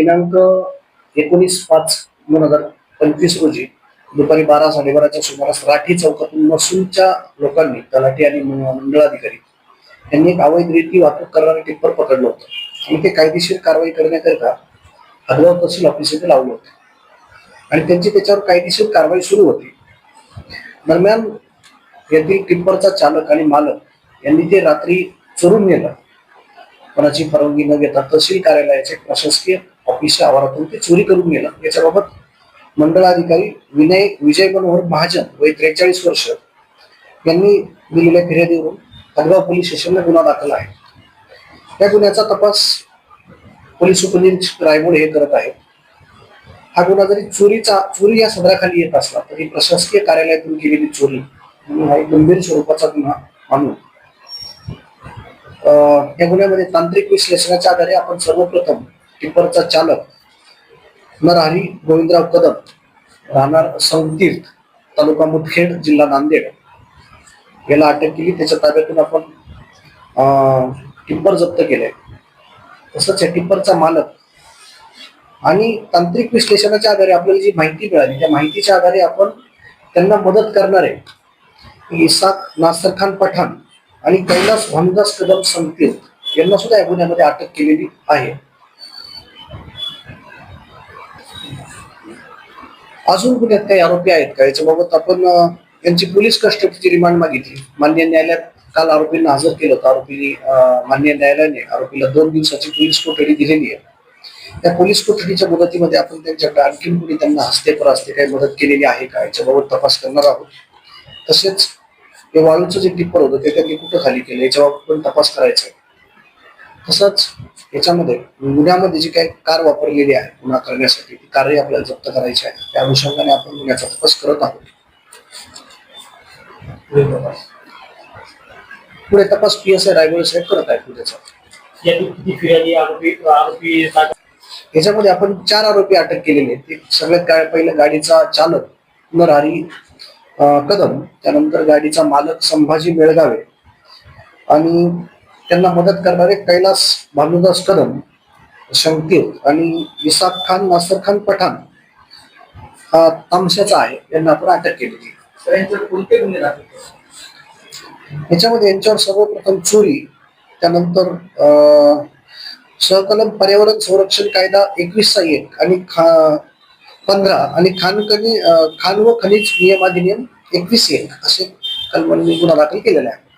दिनांक एकोणीस पाच दोन हजार पंचवीस रोजी दुपारी बारा साडेबाराच्या सुमारास राठी चौकातून मसूलच्या लोकांनी तलाठी आणि मंडळाधिकारी यांनी एक अवैधरित्या वाहतूक करणारे टिप्पर पकडलं होतं. आणि ते कायदेशीर कारवाई करण्याकरिता हदगाव तहसील ऑफिस येथे लावलं होतं. आणि त्यांची त्याच्यावर कायदेशीर कारवाई सुरू होती. दरम्यान येथील टिप्परचा चालक आणि मालक यांनी ते रात्री चोरून नेलं. कोणाची परवानगी न घेता तहसील कार्यालयाचे प्रशासकीय ऑफिसच्या आवारातून ते चोरी करून गेलं याच्याबाबत मंडळाधिकारी विनय विजय मनोहर महाजन वय त्रेचाळीस वर्ष यांनी दिलेल्या फिर्यादीवरून हदगाव पोलीस स्टेशनला गुन्हा दाखल आहे. त्या गुन्ह्याचा तपास पोलीस उपनिरीक्षक रायमोड हे करत आहेत. हा गुन्हा जरी चोरीचा चोरी या सदराखाली येत असला तरी प्रशासकीय कार्यालयातून केलेली चोरी हा एक गंभीर स्वरूपाचा गुन्हा मानून अं, या गुन्ह्यामध्ये तांत्रिक विश्लेषणाच्या आधारे आपण सर्वप्रथम टिप्परचा चालक नरहरी गोविंदराव कदम राहणार संतीर्थ तालुका मुदखेड जिल्हा नांदेड. याला अटक केली. त्याच्या ताब्यातून आपण टिप्पर जप्त केले. तसंच या टिप्परचा मालक आणि तांत्रिक विश्लेषणाच्या आधारे आपल्याला जी माहिती मिळाली त्या माहितीच्या आधारे आपण त्यांना मदत करणारे इसाक नासर खान पठाण आणि कैलास भानुदास कदम संकेत यांना सुद्धा या गुन्ह्यामध्ये अटक केलेली आहे. अजून गुन्ह्यात काही आरोपी आहेत का? याच्याबाबत आपण यांची पोलीस कस्टडीची रिमांड मागितली. मान्य न्यायालयात काल आरोपींना हजर केलं होतं. आरोपींनी मान्य न्यायालयाने आरोपीला दोन दिवसाची पोलीस कोठडी दिलेली आहे. त्या पोलीस कोठडीच्या मदतीमध्ये आपण त्यांच्याकडे आणखीन कुणी त्यांना हस्ते परहस्ते काही मदत केलेली आहे का? याच्याबाबत तपास करणार आहोत. तसेच हे वाळूचं जे टिप्पर होतं ते त्यांनी कुठं खाली केलं? याच्याबाबत पण तपास करायचा आहे. तसंच याच्यामध्ये गुन्ह्यामध्ये जी काही कार वापरलेली आहे गुन्हा करण्यासाठी ती कारही आपल्याला जप्त करायची आहे. त्या अनुषंगाने आपण गुन्ह्याचा तपास करत आहोत. पुढे तपास पी एस आय रायगड साहेब करत आहेत पुढेचा. आरोपी आरोपी याच्यामध्ये आपण चार आरोपी अटक केलेले आहेत. ते सगळ्यात काय पहिलं गाडीचा चालक नरहरी कदम त्यानंतर गाडीचा मालक संभाजी बेळगावे आणि त्यांना मदत करणारे कैलास भानुदास कदम शंकीर आणि इसाक खान नासर खान पठाण हा तामशाचा आहे यांना आपण अटक आहे. तर यांच्यावर कोणते गुन्हे दाखल केले? याच्यामध्ये यांच्यावर सर्वप्रथम चोरी त्यानंतर सहकलम पर्यावरण संरक्षण कायदा एकवीसचा एक आणि खा पंधरा आणि खानकनी अं, खान व खनिज नियम अधिनियम एकवीस एक असे कलमांनी गुन्हा दाखल केलेला आहे